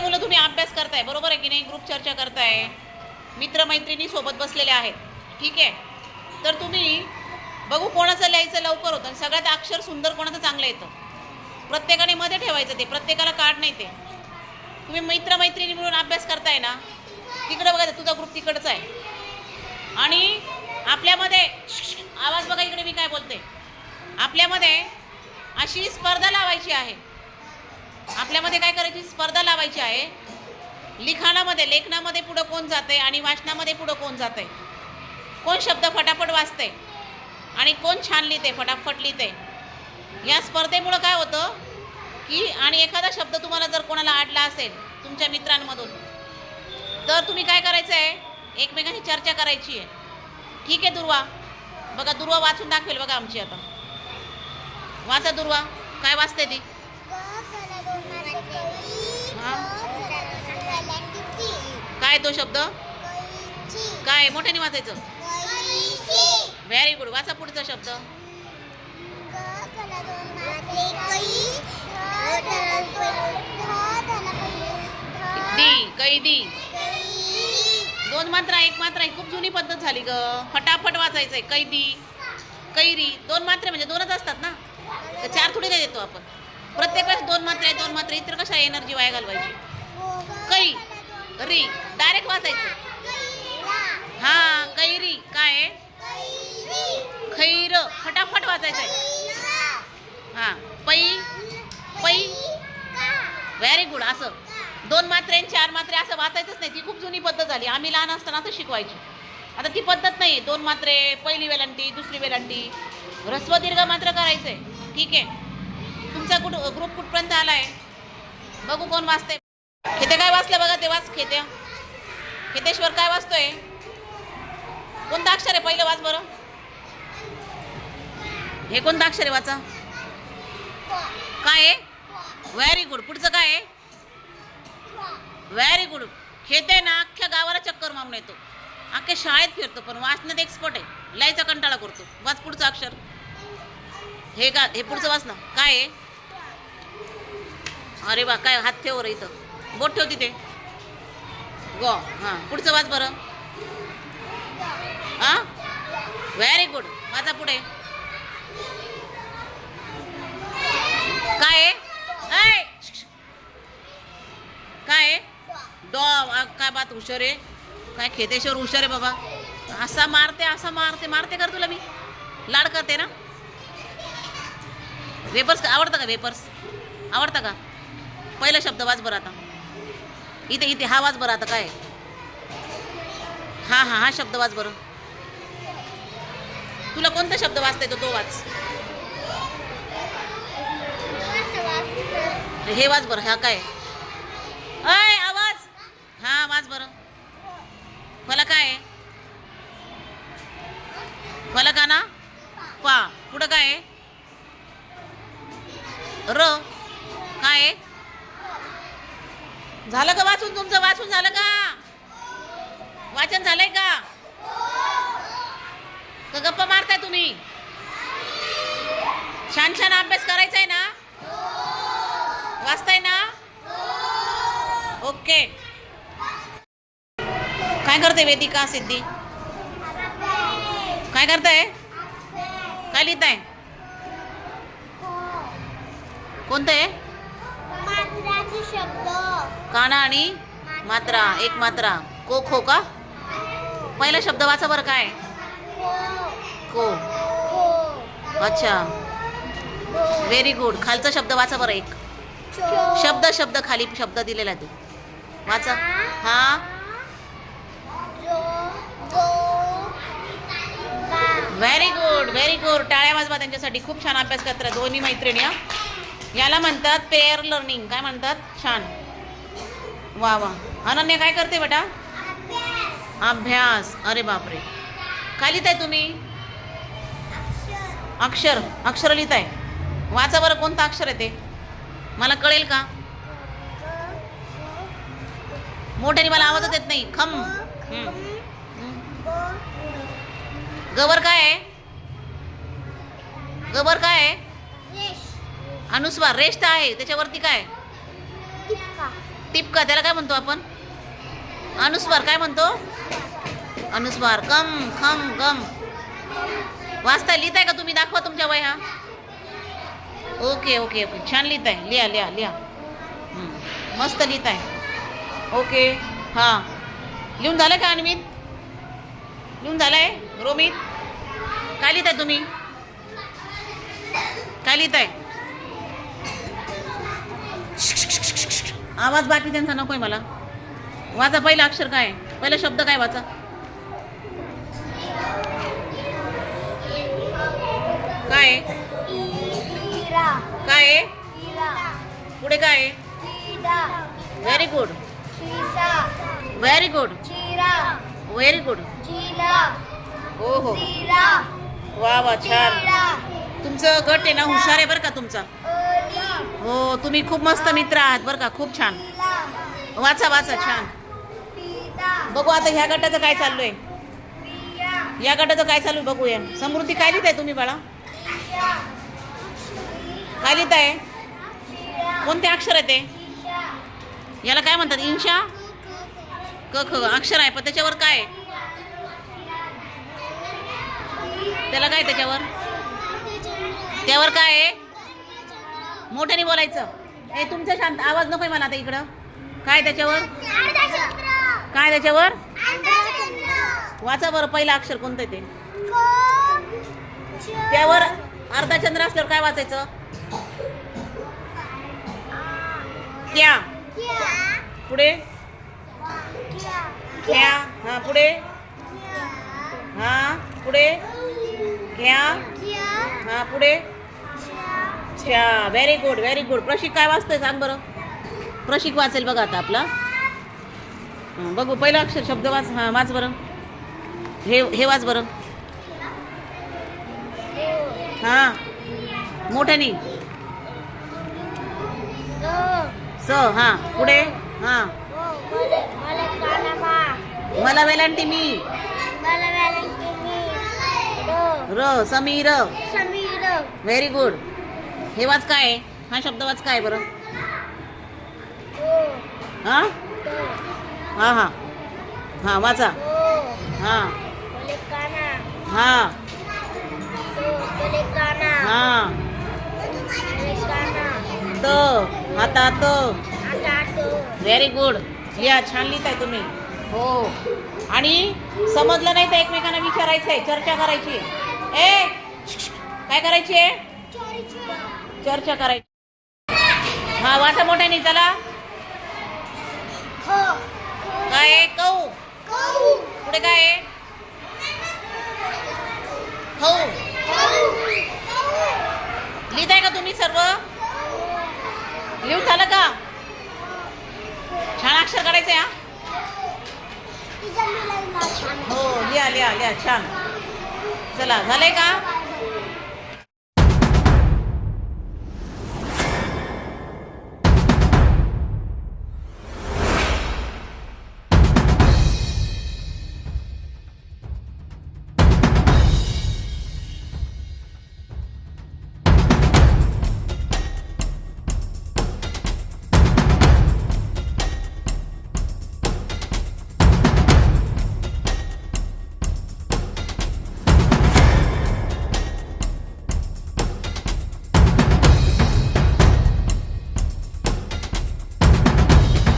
सगळे मुलं तुम्ही अभ्यास करताय बरोबर आहे की नाही? ग्रुप चर्चा करताय. मित्रमैत्रिणी सोबत बसलेले आहेत. ठीक आहे? तर तुम्ही बघू कोणाचं लिहायचं लवकर होतं. आणि सगळ्यात अक्षर सुंदर कोणाचं चांगलं येतं? प्रत्येकाने मध्ये ठेवायचं ते. प्रत्येकाला कार्ड नाही ते. तुम्ही मित्रमैत्रिणी मिळून अभ्यास करताय ना? तिकडं बघायचं तुझा ग्रुप तिकडचा आहे. आणि आपल्यामध्ये आवाज बघा इकडे मी काय बोलते. आपल्यामध्ये अशी स्पर्धा लावायची आहे. आपल्यामध्ये काय करायची? स्पर्धा लावायची आहे. लिखाणामध्ये लेखनामध्ये पुढं कोण जाते आणि वाचनामध्ये पुढं कोण जाते कोण शब्द फटाफट वाचते आणि कोण छान लिहिते फटाफट लिहिते या स्पर्धेमुळं काय होतं की आणि एखादा शब्द तुम्हाला जर कोणाला आडला असेल तुमच्या मित्रांमधून तर तुम्ही काय करायचं आहे एकमेकांशी चर्चा करायची आहे. ठीक आहे दुर्वा. बघा दुर्वा वाचून दाखवेल बघा आमची आता. वाचा दुर्वा. काय वाचते ती? काय तो शब्द? काय? मोठ्याने वाचायचं. व्हेरी गुड वाचा पुढचा शब्द. कैदी दोन मात्रा एक मात्रा. ही खूप जुनी पद्धत झाली ग. फटाफट वाचायचंय. कैदी कैरी दोन मात्रे म्हणजे दोनच असतात ना? तर चार थोडी नाही देतो आपण. प्रत्येक वेळेस दोन मात्रे आहे, दोन मात्रे इतर कशा एनर्जी वाया घालवायची? कै री डायरेक्ट वाचायचं. हा कैरी काय आहे? खैर फटाफट वाचायचंय हा पै पै व्हेरी गुड असं. दोन मात्रे चार मात्रे असं वाचायचंच नाही. ती खूप जुनी पद्धत झाली. आम्ही लहान असताना असं शिकवायची. आता ती पद्धत नाही दोन मात्रे पहिली वेलांटी दुसरी वेलांटी. ह्रस्व दीर्घ मात्र करायचंय. ठीक आहे. तुमचा कुठ ग्रुप कुठपर्यंत आलाय? बघू कोण वाचते खेते काय वाचलं बघा ते वाच खेत्या खेतेश्वर काय वाचतोय? कोणतं अक्षर आहे पहिलं वाच बरं? हे कोणतं अक्षर आहे वाचा? काय आहे? व्हेरी गुड पुढचं काय आहे? व्हेरी गुड खेते ना अख्ख्या गावाला चक्कर मारून येतो. अख्ख्या शाळेत फिरतो पण वाचण्यात एक्सपर्ट आहे. लिहायचा कंटाळा करतो. वाच पुढचं अक्षर. हे का हे पुढचं वाच ना. काय आहे? अरे वा काय हात ठेव रे इथं. बोट ठेव तिथे. गो हां पुढचं वाच बरं. हां? व्हेरी गुड वाचा पुढे. काय आहे? काय आहे? डॉ काय बात हुशार आहे. काय खेतेश्वर हुशार आहे बाबा. असा मारते असा मारते मारते कर तुला मी. लाड करते ना. वेपर्स आवडतं का वेपर्स आवडतं का? पहिला शब्द वाच बरं आता. इथे इथे हा वाच बरं आता काय? हा हा हा शब्द वाच बरं. तुला कोणता शब्द वाचता येतो? तो वाच. हे वाच बरं हा काय? अय आवाज हा वाच बरं. मला काय आहे? मला का ना? पा. पुढं काय आहे? र. काय आहे? झालं का वाचून तुमचं? वाचून झालं का? वाचन झालंय का? का गप्पा मारताय तुम्ही? छान छान अभ्यास करायचा आहे ना? वाचताय ना? ओके. काय करते वेदिका सिद्धी? काय करताय? काय लिहिताय? कोणतं आहे? काना आणि मात्रा एक मात्रा. को खो का? पहिला शब्द वाचा बरं काय? को. अच्छा. व्हेरी गुड खालचा शब्द वाचा बरं एक. शब्द शब्द खाली शब्द दिलेला तो. वाचा. हा? व्हेरी गुड व्हेरी गुड टाळ्या वाजवा त्यांच्यासाठी. खूप छान अभ्यास करतात दोन्ही मैत्रिणी हा. याला म्हणतात पेअर लर्निंग काय म्हणतात? छान. वा वा. अनन्या काय करते बेटा? अभ्यास. अरे बापरे. काय लिहिताय तुम्ही? अक्षर. अक्षर लिहिताय. वाचा बरं कोणतं अक्षर आहे ते? मला कळेल का? मोठ्याने मला आवाजच येत नाही. खम. गबर काय आहे? गबर काय आहे? अनुस्वार रेष्ट आहे. त्याच्यावरती काय? टिपका. त्याला काय म्हणतो आपण? अनुस्वार काय म्हणतो? अनुस्वार. कम खम गम. वाचता लिहिताय का तुम्ही? दाखवा तुमच्या वह्या. Okay okay okay. छान लिहिताय. लिहा लिहा लिहा. मस्त लिहिताय. ओके. हां. लिहून झालं का अन्वित? लिहून झालंय? रोमित? काय लिहिताय तुम्ही? काय लिहिताय? आवाज बाकी त्यांचा नकोय मला वाचा पहिलं अक्षर काय आहे? पहिला शब्द काय वाचा काय आहे? काय आहे? पुढे काय आहे. Very good. Very good. Very good. हो हो. वा वा छान. तुमचं गट आहे ना हुशार आहे बरं का तुमचा Oli. हो तुम्ही खूप मस्त मित्र आहात बरं का खूप छान. वाचा वाचा छान. बघू आता ह्या गटाचं काय चाललंय. आहे या गटाचं काय चालू आहे बघूया. समृद्धी काय लिहिताय तुम्ही बाळा. काय लिहिताय कोणते अक्षर आहे ते? याला काय म्हणतात? इंशा? क ख अक्षर आहे पण त्याच्यावर काय आहे? त्याला काय त्याच्यावर? त्यावर काय आहे? मोठ्याने बोलायचं. हे तुमचं शांत आवाज नकोय मला आता इकडं. काय त्याच्यावर? काय त्याच्यावर? वाचा बरं पहिलं अक्षर कोणतं आहे ते? त्यावर अर्धा चंद्र असल्यावर काय वाचायचं? क्या. पुढे? घ्या. हा पुढे? हा पुढे? घ्या. हा पुढे? अच्छा very good very good Prashik काय वाचतोय सांग बरं. प्रशिक वाचेल बघा आता आपला. बघू पहिलं अक्षर शब्द वाच हां वाच बरं. हे हे वाच बरं. हां मोठ्यानी. स हां पुढे हां. मला वेलांटी मी. र समीर. समीर. व्हेरी गुड हे वाच काय आहे? हा शब्द वाच काय आहे बरं? हां? हां हां. हां वाचा. हां. हां. हां. त. हाता त. व्हेरी गुड लिहा छान लिहिताय तुम्ही. हो. आणि समजलं नाही तर एकमेकांना विचारायचंय चर्चा करायची. ए काय करायची आहे? चर्चा करायची. हा वाचा मोठ्याने चला. काय आहे? कऊ पुढे काय आहे? खाऊ लिहिताय का तुम्ही सर्व? लिहून झालं का? छान अक्षर काढायचं हा. हो लिहा लिहा लिहा छान. चला झालंय का?